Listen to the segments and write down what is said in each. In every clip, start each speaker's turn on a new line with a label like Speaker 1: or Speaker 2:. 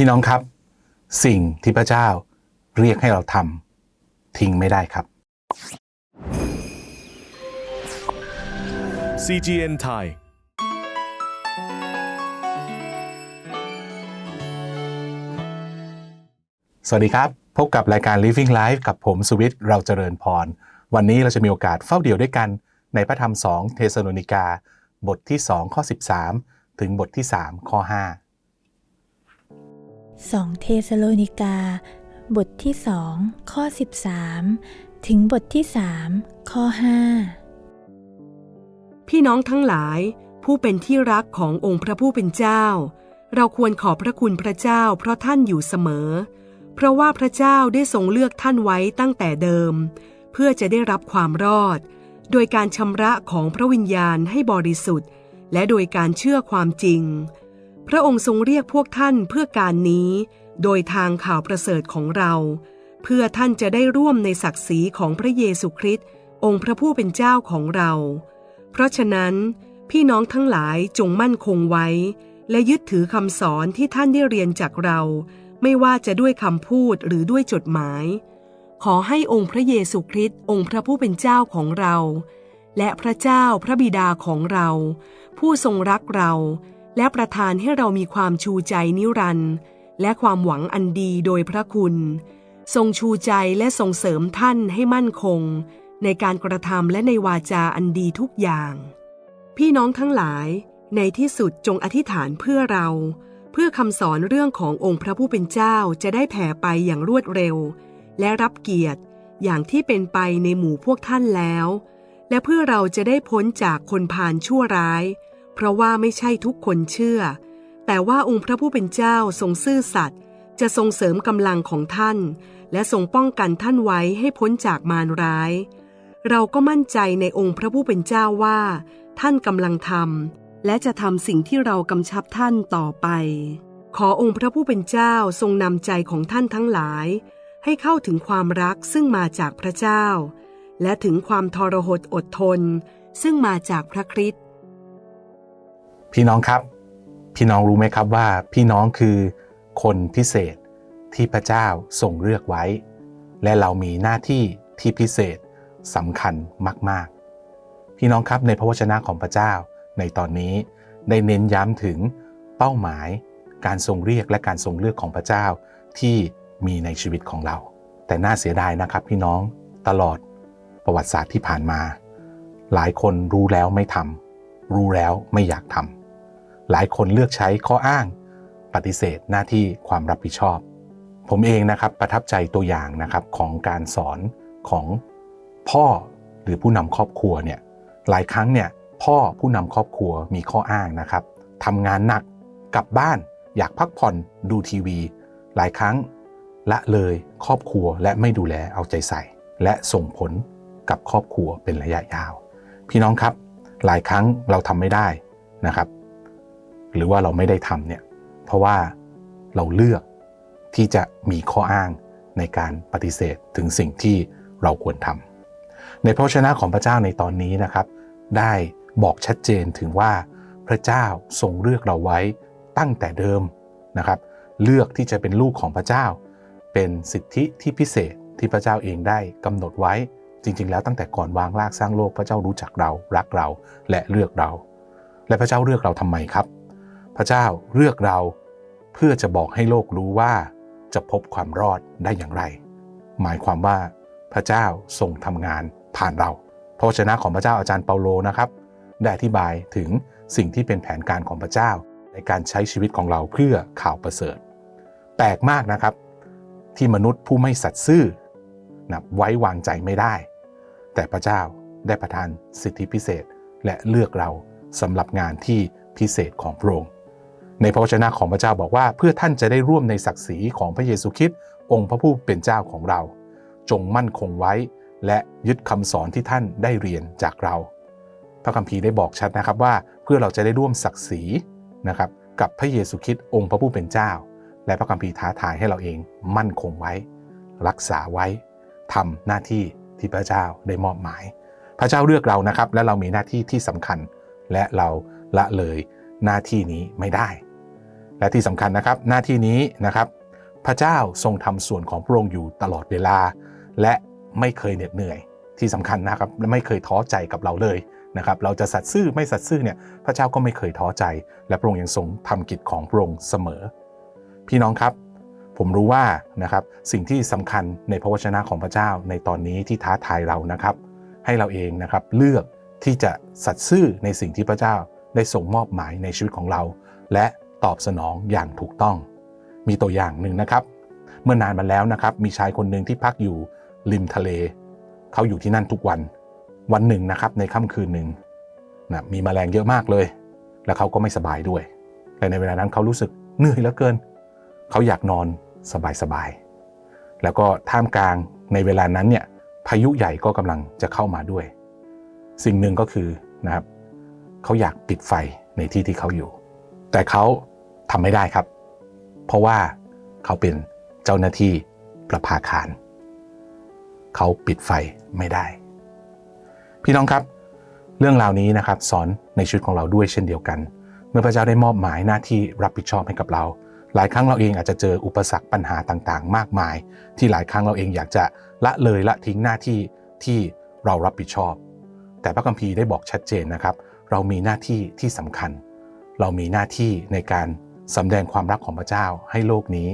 Speaker 1: พี่น้องครับ สิ่งที่พระเจ้าเรียกให้เราทำทิ้งไม่ได้ครับ
Speaker 2: CGN Thai
Speaker 1: สวัสดีครับ พบกับรายการ Living Life กับผมสุวิทย์เราเจริญพร วันนี้เราจะมีโอกาสเฝ้าเดี่ยวด้วยกันในพระธรรม 2 เทสโลนิกา บทที่ 2 ข้อ 13 ถึงบทที่ 3 ข้อ
Speaker 3: 2 เทสโลนิกา บทที่สองข้อ 13 ถึงบทที่3ข้อ
Speaker 4: พี่น้องทั้งหลายผู้เป็นที่รักขององค์พระผู้เป็นเจ้า เราควรขอบพระคุณพระเจ้าเพราะท่านอยู่เสมอ เพราะว่าพระเจ้าได้ทรงเลือกท่านไว้ตั้งแต่เดิม เพื่อจะได้รับความรอด โดยการชำระของพระวิญญาณให้บริสุทธิ์ และโดยการเชื่อความจริง พระองค์ทรงเรียกพวกท่านเพื่อการนี้ โดยทางข่าวประเสริฐของเรา เพื่อท่านจะได้ร่วมในศักดิ์ศรีของพระเยซูคริสต์องค์พระผู้เป็นเจ้าของเรา เพราะฉะนั้น พี่น้องทั้งหลายจงมั่นคงไว้ และยึดถือคำสอนที่ท่านได้เรียนจากเรา ไม่ว่าจะด้วยคำพูดหรือด้วยจดหมาย ขอให้องค์พระเยซูคริสต์องค์พระผู้เป็นเจ้าของเรา และพระเจ้าพระบิดาของเรา ผู้ทรงรักเรา และประทานให้เรามีความชูใจนิรันดร์และความหวังอันดีโดยพระคุณ ทรงชูใจและส่งเสริมท่านให้มั่นคง ในการกระทำและในวาจาอันดีทุกอย่าง พี่น้องทั้งหลาย ในที่สุดจงอธิษฐานเพื่อเรา เพื่อคำสอนเรื่องขององค์พระผู้เป็นเจ้าจะได้แผ่ไปอย่างรวดเร็ว และรับเกียรติอย่างที่เป็นไปในหมู่พวกท่านแล้ว และเพื่อเราจะได้พ้นจากคนพาลชั่วร้าย เพราะว่าไม่ใช่ทุกคนเชื่อ แต่ว่าองค์พระผู้เป็นเจ้าทรงซื่อสัตย์จะทรงเสริมกำลังของท่าน และทรงป้องกันท่านไว้ให้พ้นจากมารร้าย เราก็มั่นใจในองค์พระผู้เป็นเจ้าว่า ท่านกำลังทำและจะทำสิ่งที่เรากำชับท่านต่อไป ขอองค์พระผู้เป็นเจ้าทรงนำใจของท่านทั้งหลาย ให้เข้าถึงความรักซึ่งมาจากพระเจ้า และถึงความทรหดอดทน ซึ่งมาจากพระคริสต์
Speaker 1: พี่น้องครับ พี่น้องรู้ไหมครับว่าพี่น้องคือคนพิเศษที่พระเจ้าทรงเลือกไว้ และเรามีหน้าที่ที่พิเศษสำคัญมาก ๆ พี่น้องครับในพระวจนะของพระเจ้าในตอนนี้ได้เน้นย้ำถึงเป้าหมายการทรงเรียกและการทรงเลือกของพระเจ้าที่มีในชีวิตของเรา แต่น่าเสียดายนะครับพี่น้องตลอดประวัติศาสตร์ที่ผ่านมา หลายคนรู้แล้วไม่ทำรู้แล้วไม่อยากทำ หลายคนเลือกใช้ข้ออ้าง ปฏิเสธหน้าที่ความรับผิดชอบ ผมเองนะครับประทับใจตัวอย่างนะครับของการสอนของพ่อหรือผู้นำครอบครัวเนี่ยหลายครั้งเนี่ยพ่อผู้นำครอบครัวมีข้ออ้างนะครับทำงานหนักกลับบ้านอยากพักผ่อนดูทีวี หลายครั้งละเลยครอบครัวและไม่ดูแลเอาใจใส่ และส่งผลกับครอบครัวเป็นระยะยาว พี่น้องครับ หลายครั้งเราทำไม่ได้นะครับ หรือว่าเราไม่ได้ทำเนี่ยเพราะว่าเราเลือกที่จะมีข้ออ้างในการปฏิเสธถึงสิ่งที่เราควรทำในพระวจนะของพระเจ้าในตอนนี้นะครับ ได้บอกชัดเจนถึงว่าพระเจ้าทรงเลือกเราไว้ตั้งแต่เดิมนะครับ เลือกที่จะเป็นลูกของพระเจ้า เป็นสิทธิที่พิเศษที่พระเจ้าเองได้กำหนดไว้จริง ๆ แล้วตั้งแต่ก่อนวางรากสร้างโลกพระเจ้ารู้จักเรารักเราและเลือกเรา และพระเจ้าเลือกเราทำไมครับ พระเจ้าเลือกเราเพื่อจะบอกให้โลกรู้ว่าจะพบความรอดได้อย่างไร หมายความว่าพระเจ้าทรงทำงานผ่านเราพระวจนะของพระเจ้าอาจารย์เปาโลนะครับ ได้อธิบายถึงสิ่งที่เป็นแผนการของพระเจ้า ในการใช้ชีวิตของเราเพื่อข่าวประเสริฐแปลกมากนะครับ ที่มนุษย์ผู้ไม่สัตย์ซื่อนะไว้วางใจไม่ได้ แต่พระเจ้าได้ประทานสิทธิพิเศษและเลือกเราสำหรับงานที่พิเศษของพระองค์ ในพระวจนะของพระเจ้าบอกว่า เพื่อท่านจะได้ร่วมในศักดิ์ศรีของพระเยซูคริสต์องค์พระผู้เป็นเจ้าของเรา จงมั่นคงไว้ และยึดคำสอนที่ท่านได้เรียนจากเรา พระคัมภีร์ได้บอกชัดนะครับว่าเพื่อเราจะได้ร่วมศักดิ์ศรีนะครับกับพระเยซูคริสต์องค์พระผู้เป็นเจ้า และพระคัมภีร์ท้าทายให้เราเองมั่นคงไว้ รักษาไว้ทำหน้าที่ที่พระเจ้าได้มอบหมาย พระเจ้าเลือกเรานะครับ และเรามีหน้าที่ที่สำคัญ และเราละเลยหน้าที่นี้ไม่ได้ และที่สำคัญนะครับหน้าที่นี้นะครับ พระเจ้าทรงทำส่วนของพระองค์อยู่ตลอดเวลา และไม่เคยเหน็ดเหนื่อย ที่สำคัญนะครับและไม่เคยท้อใจกับเราเลยนะครับ เราจะสัตย์ซื่อไม่สัตย์ซื่อเนี่ยพระเจ้าก็ไม่เคยท้อใจ และพระองค์ยังทรงทำกิจของพระองค์เสมอ พี่น้องครับ ผมรู้ว่านะครับสิ่งที่สำคัญในพระวจนะของพระเจ้าในตอนนี้ที่ท้าทายเรานะครับ ให้เราเองนะครับเลือกที่จะสัตย์ซื่อในสิ่งที่พระเจ้าได้ส่งมอบหมายในชีวิตของเรา และ ตอบสนองอย่างถูกต้อง มีตัวอย่างหนึ่งนะครับ เมื่อนานมาแล้วนะครับ มีชายคนหนึ่งที่พักอยู่ริมทะเล เขาอยู่ที่นั่นทุกวัน วันหนึ่งนะครับ ในค่ำคืนหนึ่งนะมีแมลงเยอะมากเลย และเขาก็ไม่สบายด้วยและในเวลานั้นเขารู้สึกเหนื่อยเหลือเกิน เขาอยากนอนสบายๆ แล้วก็ท่ามกลางในเวลานั้นเนี่ยพายุใหญ่ก็กำลังจะเข้ามาด้วย สิ่งหนึ่งก็คือนะครับ เขาอยากปิดไฟในที่ที่เขาอยู่ แต่เขาทำไม่ได้ครับ เพราะว่าเขาเป็นเจ้าหน้าที่ประภาคาร เขาปิดไฟไม่ได้ พี่น้องครับ เรื่องราวนี้นะครับสอนในชีวิตของเราด้วยเช่นเดียวกัน เมื่อพระเจ้าได้มอบหมายหน้าที่รับผิดชอบให้กับเรา หลายครั้งเราเองอาจจะเจออุปสรรคปัญหาต่างๆ มากมาย ที่หลายครั้งเราเองอยากจะละเลยละทิ้งหน้าที่ที่เรารับผิดชอบ แต่พระคัมภีร์ได้บอกชัดเจนนะครับ เรามีหน้าที่ที่สำคัญ เรามีหน้าที่ในการสำแดงความรักของพระเจ้าให้โลกนี้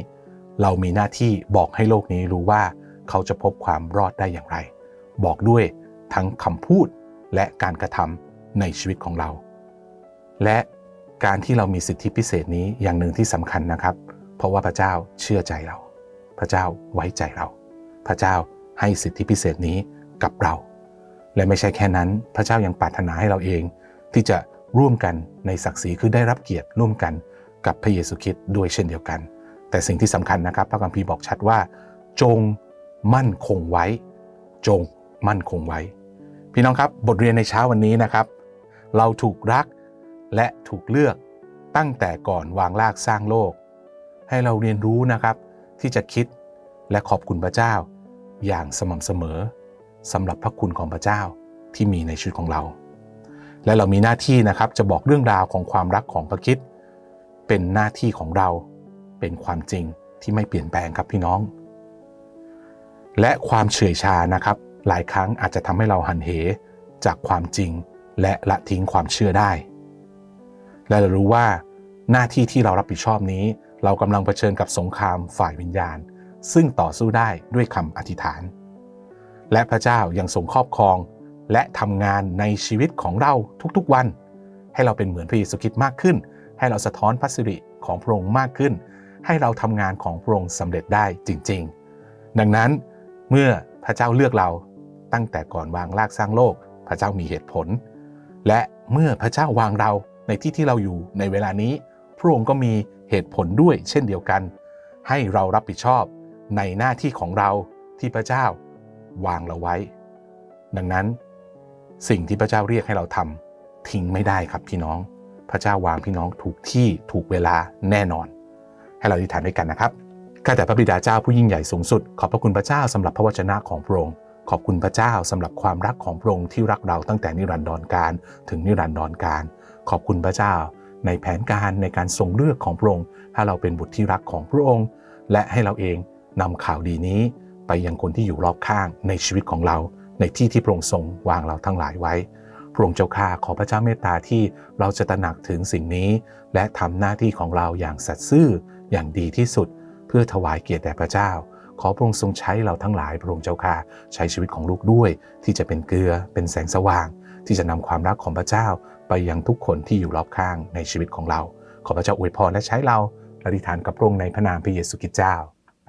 Speaker 1: เรามีหน้าที่บอกให้โลกนี้รู้ว่าเขาจะพบความรอดได้อย่างไร บอกด้วยทั้งคำพูดและการกระทำในชีวิตของเรา และการที่เรามีสิทธิพิเศษนี้อย่างหนึ่งที่สำคัญนะครับ เพราะว่าพระเจ้าเชื่อใจเรา พระเจ้าไว้ใจเรา พระเจ้าให้สิทธิพิเศษนี้กับเรา และไม่ใช่แค่นั้น พระเจ้ายังปรารถนาให้เราเอง ที่จะ ร่วมกันในศักดิ์ศรีคือได้รับเกียรติร่วมกันกับพระเยซูคริสต์ด้วยเช่นเดียวกัน แต่สิ่งที่สำคัญนะครับ พระคัมภีร์บอกชัดว่า จงมั่นคงไว้ จงมั่นคงไว้ พี่น้องครับบทเรียนในเช้าวันนี้นะครับ เราถูกรักและถูกเลือกตั้งแต่ก่อนวางรากสร้างโลก ให้เราเรียนรู้นะครับ ที่จะคิดและขอบคุณพระเจ้า อย่างสม่ำเสมอสำหรับพระคุณของพระเจ้าที่มีในชีวิตของเรา และเรามีหน้าที่นะครับจะบอกเรื่องราวของความรักของพระคิดเป็นหน้าที่ของเราเป็นความจริงที่ไม่เปลี่ยนแปลงครับพี่น้อง และความเฉื่อยชานะครับ หลายครั้งอาจจะทำให้เราหันเหจากความจริงและละทิ้งความเชื่อได้ และเรารู้ว่าหน้าที่ที่เรารับผิดชอบนี้ เรากำลังเผชิญกับสงครามฝ่ายวิญญาณ ซึ่งต่อสู้ได้ด้วยคำอธิษฐาน และพระเจ้ายังทรงครอบครอง และทำงานในชีวิตของเราทุกๆวัน ให้เราเป็นเหมือนพระเยซูคริสต์มากขึ้น ให้เราสะท้อนพระสิริของพระองค์มากขึ้น ให้เราทำงานของพระองค์สำเร็จได้จริง ๆ ดังนั้นเมื่อพระเจ้าเลือกเราตั้งแต่ก่อนวางรากสร้างโลก พระเจ้ามีเหตุผล และเมื่อพระเจ้าวางเราในที่ที่เราอยู่ในเวลานี้ พระองค์ก็มีเหตุผลด้วยเช่นเดียวกัน ให้เรารับผิดชอบในหน้าที่ของเราที่พระเจ้าวางเราไว้ ดังนั้น สิ่งที่พระเจ้าเรียกให้เราทำทิ้งไม่ได้ครับพี่น้อง พระเจ้าวางพี่น้องถูกที่ถูกเวลาแน่นอน ให้เราอธิษฐานด้วยกันนะครับข้าแต่พระบิดาเจ้าผู้ยิ่งใหญ่สูงสุด ขอบพระคุณพระเจ้าสำหรับพระวจนะของพระองค์ขอบคุณพระเจ้าสำหรับความรักของพระองค์ที่รักเราตั้งแต่นิรันดรการ ถึงนิรันดรการ ขอบคุณพระเจ้า ในแผนการในการทรงเลือกของพระองค์ให้เราเป็นบุตรที่รักของพระองค์ และให้เราเองนำข่าวดีนี้ ไปยังคนที่อยู่รอบข้างในชีวิตของเรา ในที่ที่พระองค์ทรงวางเราทั้งหลายไว้ พระองค์เจ้าข้าขอพระเจ้าเมตตาที่เราจะตระหนักถึงสิ่งนี้ และทำหน้าที่ของเราอย่างสัตย์ซื่ออย่างดีที่สุด เพื่อถวายเกียรติแด่พระเจ้า ขอพระองค์ทรงใช้เราทั้งหลาย พระองค์เจ้าข้าใช้ชีวิตของลูกด้วย ที่จะเป็นเกลือเป็นแสงสว่าง ที่จะนำความรักของพระเจ้า ไปยังทุกคนที่อยู่รอบข้างในชีวิตของเรา ขอพระเจ้าอวยพรและใช้เราอธิษฐานกับพระองค์ในพระนามพระเยซูคริสต์เจ้า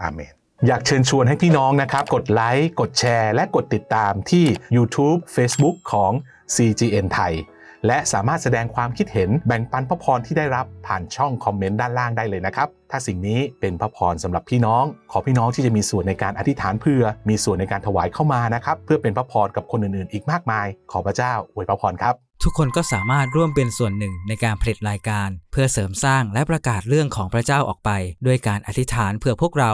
Speaker 1: อาเมน อยากเชิญชวนให้พี่น้องนะครับ กดไลค์กดแชร์ และกดติดตามที่ YouTube Facebook ของ CGN ไทย และสามารถแสดงความคิดเห็นแบ่งปันพระพรที่ได้รับผ่านช่องคอมเมนต์ด้านล่างได้เลยนะครับ ถ้าสิ่งนี้เป็นพระพรสำหรับพี่น้อง ขอพี่น้องที่จะมีส่วนในการอธิษฐานเพื่อ มีส่วนในการถวายเข้ามานะครับ เพื่อเป็นพระพรกับคนอื่นๆ อีกมากมาย ขอพระเจ้าอวยพระพรครับ
Speaker 2: ทุกคนก็สามารถร่วมเป็นส่วนหนึ่งในการผลิตรายการ เพื่อเสริมสร้างและประกาศเรื่องของพระเจ้าออกไป ด้วยการอธิษฐานเพื่อพวกเรา